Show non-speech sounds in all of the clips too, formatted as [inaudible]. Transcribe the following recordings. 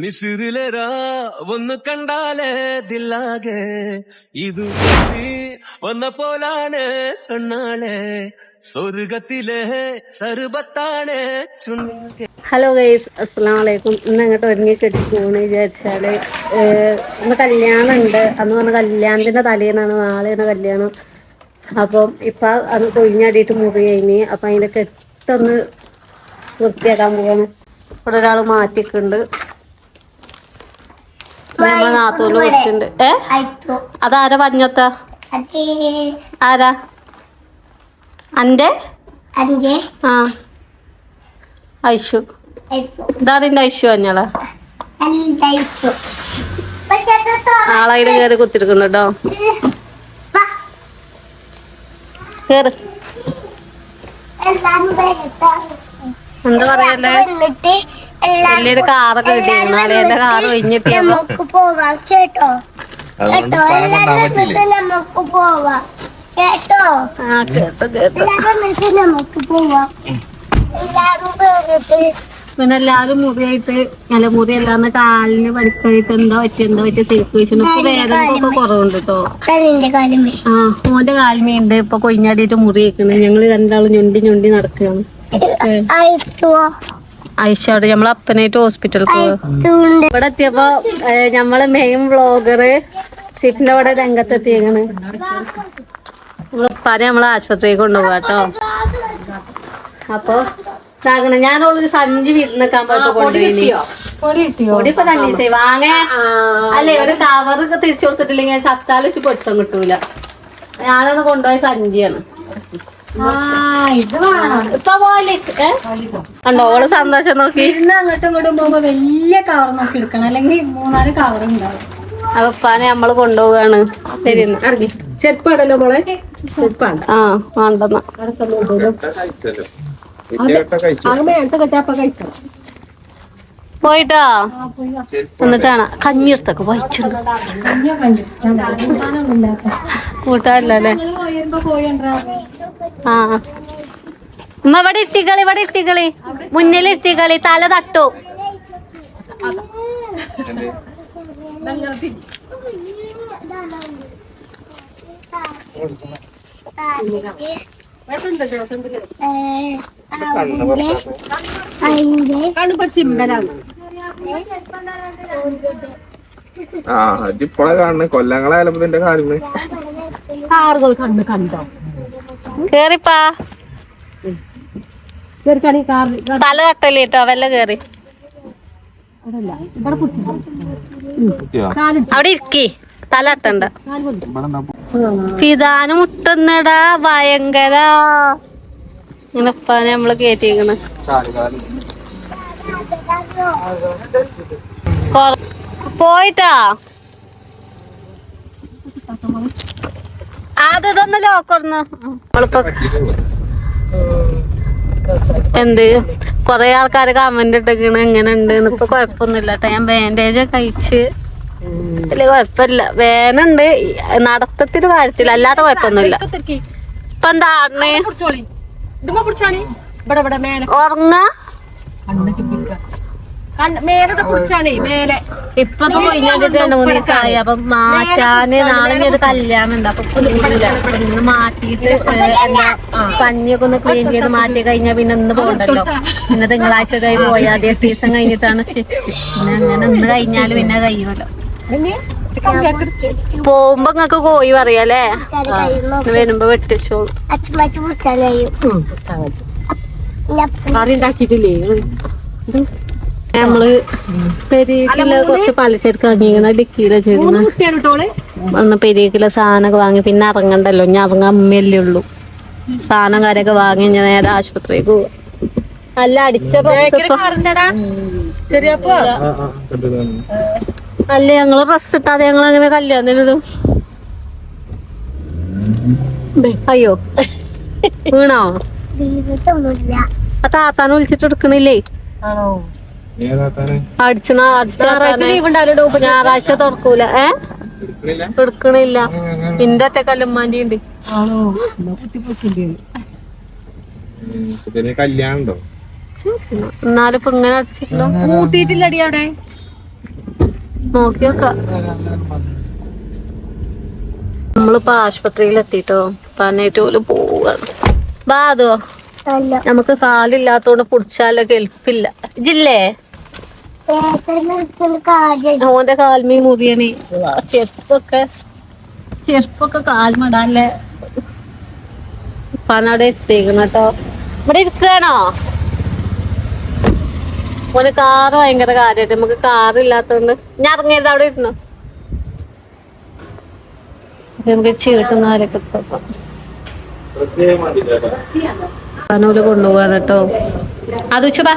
മിസിറിലരാ ഒന്ന് കണ്ടാലേ ദില്ലാകെ ഇത് വന്ന പോലാണ് കണ്ണാളെ. സ്വർഗത്തിലെ സർബത്താണ് ഹലോ ഗൈസ് അസ്സാം വലൈക്കും ഇന്ന് അങ്ങോട്ട് ഒരുങ്ങി കെട്ടി വിചാരിച്ചാൽ. ഇന്ന് കല്യാണം ഉണ്ട് അന്ന് പറഞ്ഞ കല്യാണത്തിന്റെ തലേന്നാണ് നാളെയാണ് കല്യാണം. അപ്പം ഇപ്പൊ അത് കൊഴിഞ്ഞാടിയിട്ട് മുറി കഴിഞ്ഞ് അപ്പൊ അതിന്റെ കെട്ടൊന്ന് വൃത്തിയാക്കാൻ പോവാണ്. ഇവിടെ ഒരാൾ വെച്ചിട്ടുണ്ട് ഏ? അതാരാ പഞ്ഞത്ത? അത്. ആരാ? അന്റെ? ആ. ഐഷു ഇതാണ് എന്റെ ഐഷു അഞ്ഞള ആളതിൽ കയറി കുത്തിരിക്കുന്നു കേട്ടോ. കേറ്. എന്താ പറയല്ലേ? വലിയൊരു കാറൊക്കെ കിട്ടിയിരുന്നു എന്റെ കാർ ഒഴിഞ്ഞിട്ടിയപ്പോ നമുക്ക് പോവാം. കേട്ടോ? കേട്ടോ? എല്ലാരും വന്നിട്ട് നമുക്ക് പോവാം. കേട്ടോ? ആ കേട്ടു കേട്ടു. എല്ലാരും വന്നിട്ട് നമുക്ക് പോവാം. എല്ലാരും വന്നിട്ട് പിന്നെ എല്ലാരും മുറിയായിട്ട് നല്ല മുറി അല്ലാന്ന് കാലിന് പരിക്കായിട്ട് എന്താ പറ്റിയ എന്താ പറ്റിയ സേഫ് വെച്ചിട്ട് ഇപ്പൊ വേദനക്കൊക്കെ കുറവുണ്ട് കേട്ടോ കാലമേ ആ മോന്റെ കാൽമയുണ്ട് ഇപ്പൊ കൊയിഞ്ഞാടിയിട്ട് മുറി വെക്കണം ഞങ്ങൾ രണ്ടാളും ഞൊണ്ടി ഞൊണ്ടി നടക്കുകയാണ് അയച്ചോ ഐഷോട് നമ്മളെ അപ്പനായിട്ട് ഹോസ്പിറ്റലിൽ അയച്ചുണ്ട് ഇവിടെ എത്തിയപ്പോ നമ്മൾ മെയിൻ വ്ളോഗറ് സിഫിന്റെ അവിടെ രംഗത്തെത്തിയേക്കണ്. ഉപ്പാനെ നമ്മളെ ആശുപത്രിയിൽ കൊണ്ടുപോകാം കേട്ടോ. അപ്പൊ ഇതാകണം ഞാൻ ഒരു സഞ്ചി വീട്ടിൽ പോയപ്പോ കൊണ്ടുപോയി പൊടി ഇപ്പൊ തന്നെ വാങ്ങേ. അല്ലെ ഒരു കവർ തിരിച്ചു കൊടുത്തിട്ടില്ലെങ്കിൽ ചത്താലിച്ച് പൊട്ടം കിട്ടൂല. ഞാനത് കൊണ്ടുപോയ സഞ്ചിയാണ്. ഓൾ സന്തോഷം നോക്കി. ഇരുന്ന് അങ്ങോട്ടും ഇങ്ങോട്ടും പോകുമ്പോ വലിയ കവർ നോക്കി എടുക്കണം. അല്ലെങ്കിൽ മൂന്നാൽ കവർ ഉണ്ടാവും. അപ്പൊ ഉപ്പാനെ നമ്മൾ കൊണ്ടുപോവാണ് ശരി. ഇറങ്ങി. ചെരുപ്പാടല്ലോ മോളെ? ചെരുപ്പാണ്. ആ വേണ്ടെന്നാ. പോയിട്ടോ? എന്നിട്ടാണ് കഞ്ഞി എടുത്തൊക്കെ വായിച്ചിട്ടുണ്ട് കൂട്ടാറില്ലല്ലേ പോയിരുമ്പോ പോയിണ്ടാ ആ. ഉമ്മ ഇവിടെ ഇത്തിക്കളി ഇവിടെ ഇത്തിക്കളി മുന്നിൽ ഇത്തിക്കളി തല തട്ടു. ആ ഇപ്പോഴെ കാണുന്നത് കൊല്ലങ്ങളായാലും ഇതിന്റെ കാര്യം കാറുകൾ കണ്ട് കണ്ടോ? കേറിപ്പാ. തല തട്ടൽ കേട്ടോ വല്ല കേറി. അവിടെ ഇരിക്കി. തല തട്ടണ്ട. പിതാന് മുട്ടുന്നടാ ഭയങ്കര. ഇങ്ങനെ ഉപ്പാനെ നമ്മൾ കേറ്റിക്കണ് കൊറ- പോയിട്ടാ അതൊന്ന് ലോക്കൊന്ന് എന്ത്? കൊറേ ആൾക്കാര് കമന്റ് ഇട്ടേക്കണ്. എങ്ങനെ ഉണ്ട് ഇപ്പൊ കൊഴപ്പൊന്നുമില്ല കേട്ടോ ഞാൻ ബാൻഡേജ് ഒക്കെ കഴിച്ച് വലിയ കുഴപ്പമില്ല. വേനുണ്ട് നടത്തത്തിന് കാര്യത്തില്ല. അല്ലാതെ കുഴപ്പമൊന്നുമില്ല ഇപ്പൊ എന്താണ് ഉറങ്ങ? മേലെ. ഇപ്പൊ രണ്ട് മൂന്ന് ദിവസമായി. അപ്പൊ മാറ്റാന് നാളെ ഒരു കല്യാണം ഉണ്ട്. അപ്പൊ കുളിക്കില്ല ഇന്ന് മാറ്റിയിട്ട് എന്താ കഞ്ഞിയൊക്കെ ഒന്ന് ക്ലീൻ ചെയ്ത് മാറ്റി കഴിഞ്ഞാൽ പിന്നെ ഇന്ന് പോകണ്ടല്ലോ. പിന്നെ തിങ്കളാഴ്ച കഴിഞ്ഞ് പോയാൽ അതേ ദിവസം കഴിഞ്ഞിട്ടാണ് സ്റ്റിച്ച്. പിന്നെ അങ്ങനെ ഇന്ന് കഴിഞ്ഞാൽ പിന്നെ കഴിയുമല്ലോ പോകുമ്പോ നിങ്ങക്ക് കോഴി പറയാലേ വരുമ്പോ വെട്ടിച്ചോളൂ. കറി ഉണ്ടാക്കിട്ടില്ലേ നമ്മൾ പെരീക്കിൽ കുറച്ച് ഡിക്കിയില സാധനമൊക്കെ വാങ്ങി പിന്നെ ഇറങ്ങണ്ടല്ലോ ഞാൻ ഇറങ്ങാൻ അമ്മയല്ലേ ഉള്ളൂ. സാധനം കാര്യമൊക്കെ വാങ്ങി ഞാൻ നേരെ ആശുപത്രിക്ക് പോവാ. നല്ല അടിച്ച അല്ല ഞങ്ങൾ ഡ്രസ് ഇട്ടാതെ ഞങ്ങൾ അങ്ങനെ കല്യാണത്തിനിടും ദേ, അയ്യോ. വീണോ? ആ താത്താനെ വിളിച്ചിട്ട് എടുക്കണില്ലേ? ഏതാത്താനെ അടിച്ചണ ഞായറാഴ്ച തുറക്കൂല. ഏ? എടുക്കണില്ല. ഇന്റെ ഒറ്റ കല്ലുമ്മാന്റെ ഉണ്ട്. ആണോ? കുട്ടി പോയിട്ടുണ്ട്. ഇതിന് കല്യാണം ഉണ്ടോ? എന്നാലും ഇപ്പൊ ഇങ്ങനെ അടിച്ചിട്ടില്ല. കൂട്ടിയിട്ടില്ലടി അവിടെ? നോക്കി നോക്കാം നമ്മളിപ്പോ ആശുപത്രിയിൽ എത്തിട്ടോ. പറഞ്ഞിട്ട് പോലും പോവാണ് ബാധോ അല്ല. നമുക്ക് കാലില്ലാത്തോണ്ട് പുടിച്ചാലൊക്കെ എളുപ്പില്ല. ഇജില്ലേ ഓന്റെ കാൽമീ മുതിയണി. ചെരുപ്പൊക്കെ ചെരുപ്പൊക്കെ കാൽമടാല്ലേ പണടെ എത്തിക്കണം കേട്ടോ. ഇവിടെ ഇരിക്കണോ? ഓന് കാറ് ഭയങ്കര കാര്യമായിട്ട് നമുക്ക് കാറ് ഇല്ലാത്തോണ്ട് ഞാൻ ഇറങ്ങിയത് അവിടെ ഇരുന്നു. നമുക്ക് ചീട്ടുന്ന ആരൊക്കെ കേട്ടോ. അത് വെച്ചതാ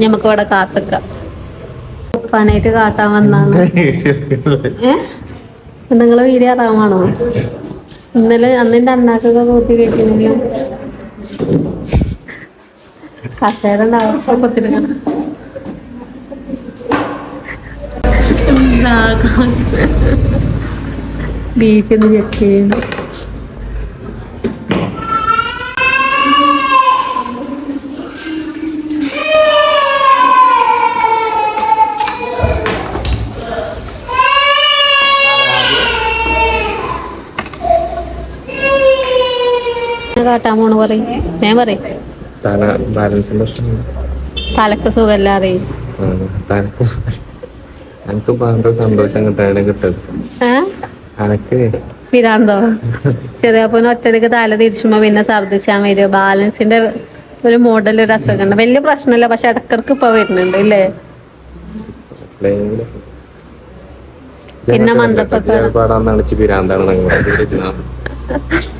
ഞമ്മക്ക് ഇവിടെ കാത്തക്ക. പനായിട്ട് കാട്ടാൻ വന്നാണ്. നിങ്ങൾ വീഡിയോ അറിയാമാണോ ഇന്നലെ അന്നിന്റെ അണ്ണാക്കൊക്കെ കൂട്ടി കേട്ടിരുന്നില്ല കസേര ഉണ്ടാവും. ബീഫിന്ന് ചെക്ക് ചെയ്യുന്നു പറയും. ഞാൻ പറയും. തലക്ക് സുഖമല്ല അറിയും എനിക്ക് ഭയങ്കര സന്തോഷം കിട്ടാണ് കിട്ടത്. ഏ അനക്ക്? പിരാന്തോ? ചെറിയപ്പോന് ഒറ്റയ്ക്ക് തല തിരിച്ചുമ്പോ പിന്നെ ഛർദിച്ചാൻ വരും? ബാലൻസിന്റെ ഒരു മോഡൽ ഒരു അസുഖം വലിയ പ്രശ്നമില്ല പക്ഷെ ഇടക്കിടക്ക് ഇപ്പൊ വരുന്നുണ്ട് ഇല്ലേ? പിന്നെ നടിച്ച് പിരാന്താണ് [laughs]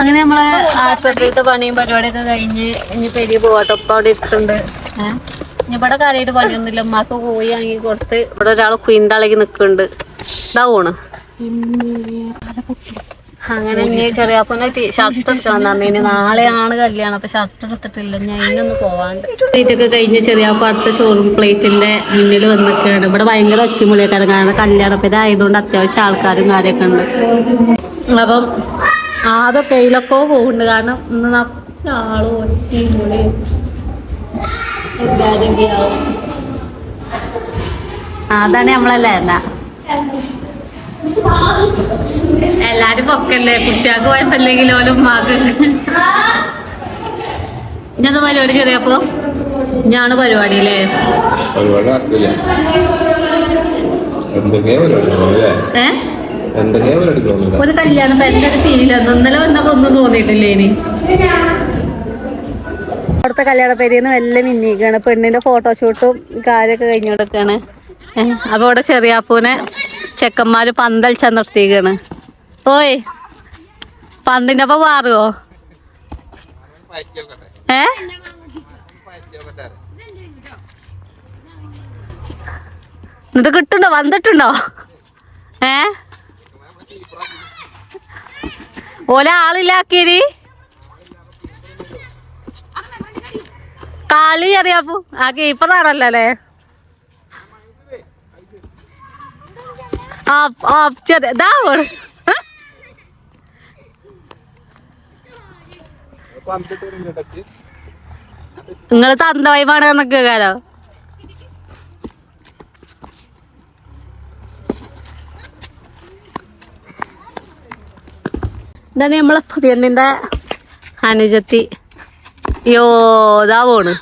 അങ്ങനെ നമ്മളെ ആശുപത്രിയിലത്തെ പണിയും പരിപാടിയൊക്കെ കഴിഞ്ഞ് ഇനി പെരിയ പോവാട്ടോ ഇപ്പൊ അവിടെ ഇട്ടുണ്ട് ഏഹ് ഇനി ഇവിടെ കാര്യമായിട്ട് പണിയൊന്നുമില്ല. ഉമ്മാക്ക് പോയി അങ്ങനെ കൊടുത്ത് ഇവിടെ ഒരാൾ കുയിന്തളകി നിക്കുന്നുണ്ട് ഇതാവൂണ് അങ്ങനെ ഇനി ചെറിയാപ്പനെ ഷർട്ട് എടുക്കാൻ തന്നെ ഇനി നാളെയാണ് കല്യാണം. അപ്പൊ ഷർട്ട് എടുത്തിട്ടില്ല. ഞാൻ ഇന്നൊന്ന് പോവാണ്ട്. ഇതൊക്കെ കഴിഞ്ഞ് ചെറിയാപ്പ അടുത്ത ചോറും പ്ലേറ്റിന്റെ മുന്നിൽ വന്നൊക്കെയാണ് ഇവിടെ ഭയങ്കര ഒച്ചമുളിയൊക്കെ കാരണം കല്യാണപ്പേരായതുകൊണ്ട് ആയതുകൊണ്ട് അത്യാവശ്യം ആൾക്കാരും കാര്യമൊക്കെ ഉണ്ട്. അപ്പം ആകെ കയ്യിലൊക്കെ പോകുന്നുണ്ട് കാരണം ഇന്ന് നിറച്ച ആൾ മുളിയും എല്ലാവരും അതാണ് നമ്മളല്ലേ എന്നാ എല്ലാരും പൊക്കല്ലേ? കുട്ടികൾക്ക് വയസ്സല്ലെങ്കിൽ ഓലും ഉമ്മാക്ക്. ഞാൻ പരിപാടി ചെറിയപ്പോ? ഞാണ് പരിപാടി അല്ലേ ഒരുപാട് എന്തൊക്കെയാ പരിപാടി ഏ? ഒരു കല്യാണം എന്റെ ഒരു ഫീലാണ് ഇന്നലെ വന്നപ്പോ ഒന്നും തോന്നിയിട്ടില്ലേ ഇനി? അവിടുത്തെ കല്യാണ പേരിന്ന് വല്ല മിന്നിക്കാണ് പെണ്ണിന്റെ ഫോട്ടോഷൂട്ടും കാര്യമൊക്കെ കഴിഞ്ഞോടൊക്കെയാണ് അപ്പൊ ഇവിടെ ചെറിയാപ്പൂനെ ചെക്കന്മാര് പന്തളിച്ചാ നിർത്തിക്കാണ് ഓയ് പന്തിന്റെ ഒപ്പം മാറുവോ ഏ? എന്നിട്ട് കിട്ടുണ്ടോ? വന്നിട്ടുണ്ടോ? ഏ? ഓല ആളില്ലാക്കിയത് കാൽ ചെറിയാപ്പു. ആ കീപ്പറാണല്ലേ നിങ്ങൾ തന്ത വൈബാണ് നിക്കാലോ ഇതാണ് നമ്മളെ പുതിയ അനുജത്തി. യോ ഇതാ പോണ്.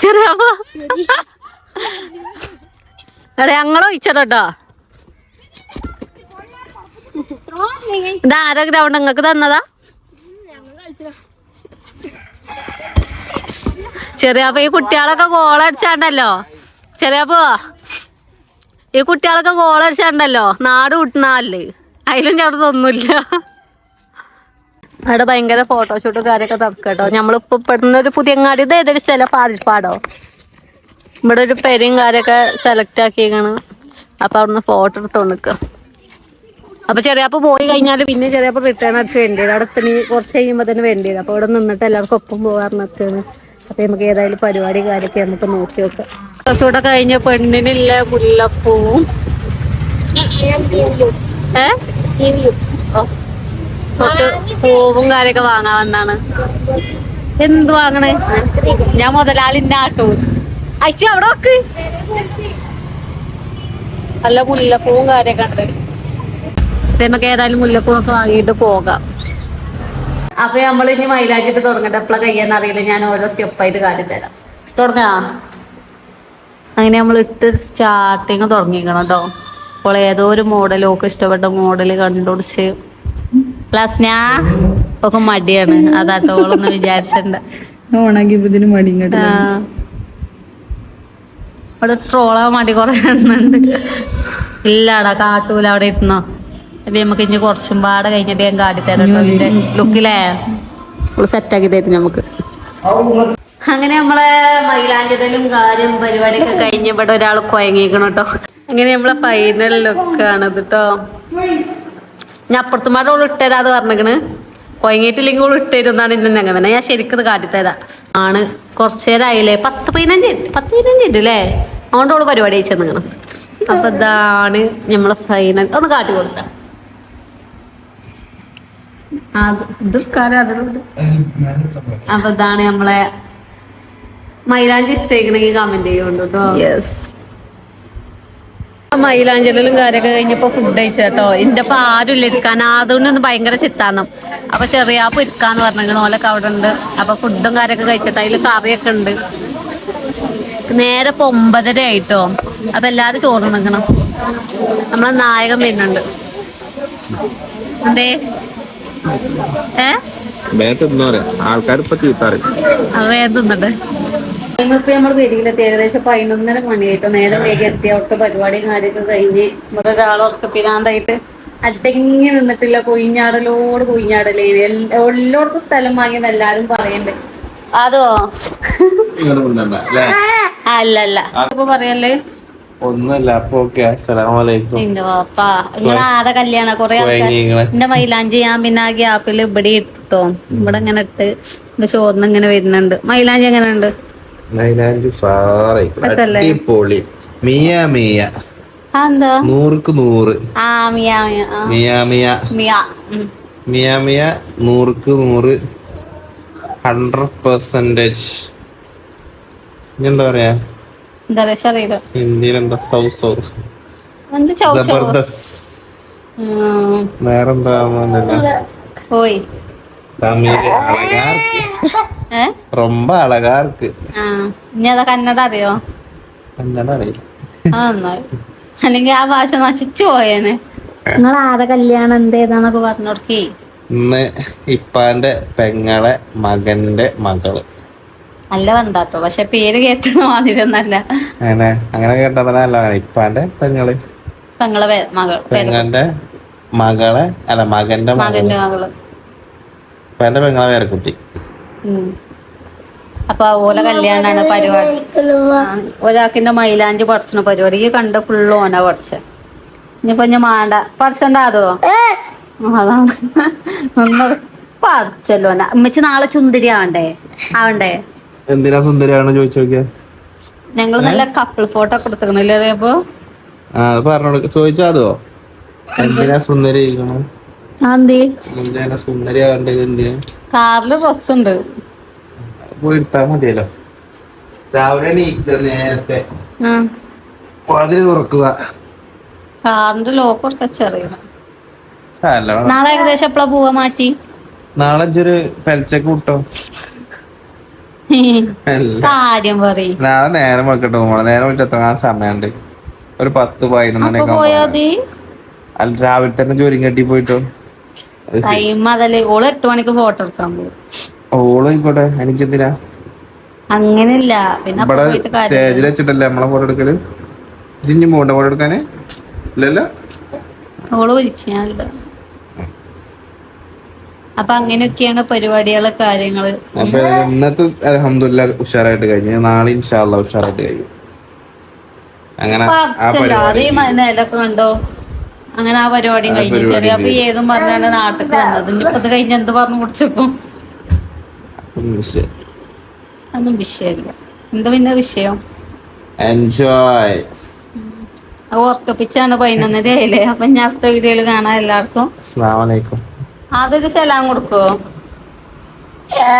ചെറിയപ്പ ഞങ്ങളോ ഇച്ചട്ടോ ഇതാരാ ഗ്രൗണ്ട്? നിങ്ങക്ക് തന്നതാ? ചെറിയപ്പോ ഈ കുട്ടികളൊക്കെ ഗോളടിച്ചാണ്ടല്ലോ ചെറിയപ്പോ ഈ കുട്ടികളൊക്കെ ഗോളടിച്ചാണ്ടല്ലോ നാട് വിട്ടണല്ലേ അതിലും ചെറുതൊന്നുമില്ല അവിടെ ഭയങ്കര ഫോട്ടോഷൂട്ടും കാര്യമൊക്കെ നടക്കട്ടോ. നമ്മളിപ്പോ ഇവിടുന്ന് ഒരു പുതിയങ്ങാടി ഇത് ഏതൊരു സ്ഥലം? പാതിരിപ്പാടോ? ഇവിടെ ഒരു പെരും കാര്യമൊക്കെ സെലക്ട് ആക്കിയേക്കാണ്. അപ്പൊ അവിടുന്ന് ഫോട്ടോ എടുത്തു നിക്ക അപ്പൊ ചെറിയപ്പോ പോയി കഴിഞ്ഞാൽ പിന്നെ ചെറിയപ്പോ റിട്ടേൺ അടിച്ച് വേണ്ടി വരും അവിടെ എത്തണി കുറച്ച് കഴിയുമ്പോ തന്നെ വേണ്ടി വരും അപ്പൊ ഇവിടെ നിന്നിട്ട് എല്ലാവർക്കും ഒപ്പം പോകാറുണ്ട് അപ്പൊ നമുക്ക് ഏതായാലും പരിപാടി കാര്യമൊക്കെ നമുക്ക് നോക്കി നോക്കാം കുറച്ചുകൂടെ കഴിഞ്ഞ പെണ്ണിനില്ല മുല്ലപ്പൂവും ഏ? പൂവും കാര്യൊക്കെ വാങ്ങാൻ വന്നാണ്. എന്ത് വാങ്ങണേ? ഞാൻ മുതലാളിന്റെ ആട്ടോ. അയച്ചു അവിടെ വെക്ക് നല്ല മുല്ലപ്പൂവും കാര്യൊക്കെ ഉണ്ട്. നമുക്ക് ഏതായാലും മുല്ലപ്പൂവൊക്കെ വാങ്ങിയിട്ട് പോകാം. അപ്പൊ നമ്മൾ ഇനി മൈലാഞ്ചിട്ട് തുടങ്ങട്ടെ. എപ്പോഴാണ് കഴിയാന്ന് അറിയില്ല. ഞാൻ ഓരോ സ്റ്റെപ്പായിട്ട് കാര്യം തരാം. തുടങ്ങാം. അങ്ങനെ നമ്മൾ ഇട്ട് സ്റ്റാർട്ടിങ് തുടങ്ങിക്കണം കേട്ടോ അപ്പോൾ ഏതോ ഒരു മോഡൽ ഒക്കെ ഇഷ്ടപ്പെട്ട മോഡൽ കണ്ടുപിടിച്ച്. പ്ലസ് ഞാൻ ഒക്കെ മടിയാണ്. അതാട്ടോ ഓളൊന്നും വിചാരിച്ചിട്ടുണ്ട് ഓണാക്കി ഇതിന് മടി. അവിടെ ട്രോളാൻ മടി കുറെ എണ്ണുണ്ട്. ഇല്ലാടാ കാട്ടൂല അവിടെ ഇരുന്നോ. അപ്പൊ നമുക്ക് ഇനി കുറച്ചും പാടെ കഴിഞ്ഞിട്ട് ഞാൻ കാട്ടിത്തരാം ലുക്കിലേ സെറ്റ് സെറ്റാക്കി തരും നമുക്ക്. അങ്ങനെ നമ്മളെ മൈലാഞ്ചിടലും കാര്യം പരിപാടിയൊക്കെ കഴിഞ്ഞ് ഇവിടെ ഒരാൾ കുഴങ്ങിക്കണം കേട്ടോ അങ്ങനെ നമ്മളെ ഫൈനൽ ലുക്കാണ് കേട്ടോ ഞാൻ അപ്പുറത്തുമാരുടെ ഓൾ ഇട്ടരാത് പറഞ്ഞിക്കണ്. കുഴങ്ങിയിട്ടില്ലെങ്കിൽ ഓൾ ഇട്ടരുന്നാണ് എന്നെ അങ്ങനെ. ഞാൻ ശരിക്കും കാട്ടിത്തരാം. ആണ് കുറച്ചു നേരം ആയില്ലേ? പത്ത് പതിനഞ്ച് പത്ത് പതിനഞ്ച് ഉണ്ട് അല്ലേ അതുകൊണ്ട് ഓൾ പരിപാടി അയച്ചു നിൽക്കണം അപ്പൊ ഇതാണ് നമ്മളെ ഫൈനൽ ഒന്ന് കാട്ടി കൊടുത്ത. അത് അപ്പൊ ഇതാണ് നമ്മളെ മൈലാഞ്ചി ഇഷ്ടമായിക്കണമെങ്കിൽ കമന്റ് ചെയ്യുന്നുണ്ട് കേട്ടോ യെസ് മൈലാഞ്ചലും കാര്യമൊക്കെ കഴിഞ്ഞപ്പോ ഫുഡ് കഴിച്ചോ എന്റെ അപ്പൊ ആരും ഇല്ല ഇരിക്കാൻ. അതുകൊണ്ട് ഒന്ന് ഭയങ്കര ചിത്താന്നും. അപ്പൊ ചെറിയാപ്പ് ഇരിക്കാന്ന് പറഞ്ഞിരിക്കണം ഓലൊക്കെ അവിടെ ഉണ്ട്. അപ്പൊ ഫുഡും കാര്യമൊക്കെ കഴിച്ചിട്ട് അതിൽ കറിയൊക്കെ ഉണ്ട്. നേരെ ഇപ്പൊ ഒമ്പതര ആയിട്ടോ. അപ്പൊ എല്ലാരും ചോറ് നിൽക്കണം നമ്മളെ നായകൻ വരുന്നുണ്ട്. എന്തേ? ഏ? മേത്തെന്നോ ആൾക്കാർ ഇപ്പൊ ചീത്താറി അത് വേഗം തിന്നട്ടെ. ഇന്നിപ്പോ നമ്മൾ വരിയിലെത്തി ഏകദേശം പതിനൊന്നര മണിയായിട്ട്. നേരം വേഗം എത്തി. അവിടുത്തെ പരിപാടിയും കാര്യമൊക്കെ കഴിഞ്ഞ് ഇവിടെ ഒരാളൊക്കെ പിരാന്തായിട്ട് അടങ്ങി നിന്നിട്ടില്ല. കൊയിഞ്ഞാടലോട് കൊയിഞ്ഞാടലേ എല്ലാ- എല്ലായിടത്തും സ്ഥലം വാങ്ങിയെന്ന് എല്ലാരും പറയണ്ടേ. അതോ? അല്ലല്ല അപ്പൊ ഇപ്പൊ പറയല്ലേ? ഒന്നല്ല അപ്പൊ ഓക്കെ. അസലാമലൈക്കും എന്റെ പാപ്പാ നിങ്ങളെ ആടെ കല്യാണ കൊറേ. എന്റെ മൈലാഞ്ചി ഞാൻ പിന്നെ ആ ഗ്യാപ്പിൽ ഇവിടെ ഇട്ടോ. ഇവിടെ ഇങ്ങനെ ഇട്ട്. ചോറിന് ഇങ്ങനെ വരുന്നുണ്ട്. മൈലാഞ്ചി എങ്ങനെ ഉണ്ട് നൈനാൻഡു സാറേ അടിപൊളി. മിയ മിയ. നൂറുക്ക് നൂറ്. മിയ മിയ മിയ മിയ. നൂറുക്ക് നൂറ്. ഹൺഡ്രഡ് പെർസെന്റേജ് എന്താ പറയാ ഹിന്ദിയിൽ എന്താ സൗ സൗ? ജബർദസ്ത്. വേറെന്താ തമിഴ് അളകാർ ரொம்ப அழகா இருக்கு நீ அத കന്നഡ അറിയോ? കന്നഡ അറിയില്ല. ആ നന്നായി അല്ലെങ്കിൽ ആ ഭാഷ നശിച്ചു പോയേനെ. നിങ്ങൾ ആരെ കല്യാണം എന്തേതാന്നൊക്കെ പറഞ്ഞു കൊടുക്കേ ഇന്ന് ഇപ്പാന്റെ പെങ്ങളെ മകന്റെ മകൾ. നല്ല ബന്ധാട്ടോ. പക്ഷെ പേര് കേട്ടത് മാതിരൊന്നല്ല അങ്ങനെ അങ്ങനെ കേട്ടതല്ല ഇപ്പാന്റെ പെങ്ങൾ. പെങ്ങളെ പേ- മകൾ പേര് മകളെ അല്ല മകന്റെ മകൾ. മകന്റെ മകൾ. ഇപ്പാന്റെ പെങ്ങളെ വേറെ കുട്ടി അപ്പൊ ഓലെ കല്യാണാണ് പരിപാടി. ഒരാക്കിന്റെ മൈലാഞ്ചി പറിച്ചണ പരിപാടി. ഈ കണ്ട ഫുള്ള് ഓന പറിച്ച. ഇനിയിപ്പൊ ഞാൻ മാണ്ട. പറിച്ചണ്ട അതോ? അതാണ് പറിച്ചല്ലോ ഓന. ഉമ്മച്ചി നാളെ ചുന്തിരി ആവണ്ടേ? ആവണ്ടേ? എന്തിനാ സുന്ദരിയാണ് ചോദിച്ചു നോക്കിയാ ഞങ്ങൾ നല്ല കപ്പിൾ ഫോട്ടോ അറിയപ്പോ ആ അത് പറഞ്ഞോട്. എന്തിനാ സുന്ദരി സുന്ദരി ആവണ്ടേ എന്തിനാ? കാറിൽ ഡ്രസ് ഉണ്ട് പോയി എടുത്താ മതിയല്ലോ. രാവിലെ നേരത്തെ. ആ. വാതിൽ തുറക്കുക. കാറിന്റെ ലോക്ക് ഒക്കെ ചെറിയ നാളെ ഏകദേശം എപ്പോഴാ പോവാ മാറ്റി? നാളെ ഒരു പെൽച്ചക്ക് വിട്ടോ കാര്യം പറയും. നാളെ നേരം വെക്കട്ടെ നമ്മളെ നേരം വെച്ചാൽ സമയമുണ്ട്? ഒരു പത്ത് പോയാ അല്ല രാവിലെ തന്നെ ജോലി കെട്ടി പോയിട്ടോ. ടൈം അതല്ലേ. ഓൾ എട്ട് മണിക്ക് ഫോട്ടോ എടുക്കാൻ പോകും ഓൾ ആയിക്കോട്ടെ എനിക്കെന്തിനാ? അങ്ങനെയല്ല. പിന്നെ അപ്പൊ ഇവിടെ സ്റ്റേജിൽ വെച്ചിട്ടല്ലേ നമ്മളെ ഫോട്ടോ എടുക്കൽ? ജിഞ്ഞി പോണ്ട ഫോട്ടോ എടുക്കാന്? ഇല്ലല്ലോ? ഓൾ വിളിച്ചാണല്ലോ അപ്പൊ അങ്ങനെയൊക്കെയാണ് പരിപാടികളെ കാര്യങ്ങൾ. അപ്പൊ ഇന്നത്തെ അലഹമില്ല ഉഷാറായിട്ട് കഴിഞ്ഞു. നാളെ ഇൻഷാല്ല ഉഷാറായിട്ട് കഴിയും. അങ്ങനെ നിലൊക്കെ കണ്ടോ? അങ്ങനെ ആ പരിപാടിയും കഴിഞ്ഞു ശരി. ചെറിയ അപ്പൊ ഏതും പറഞ്ഞാണ് നാട്ടിൽ വന്നത്. ഇപ്പൊ അത് കഴിഞ്ഞ് എന്ത് പറഞ്ഞു കുടിച്ചപ്പോ? അതൊന്നും വിഷയമില്ല എന്താ പിന്നെ വിഷയം? എൻജോയ് അത് ഉറക്കപ്പിച്ചാണ് പതിനൊന്നര ആയില്ലേ? അപ്പൊ ഞാൻ അടുത്ത വീഡിയോയിൽ കാണാം എല്ലാവർക്കും. അതൊരു സലാം കൊടുക്കോ ആ.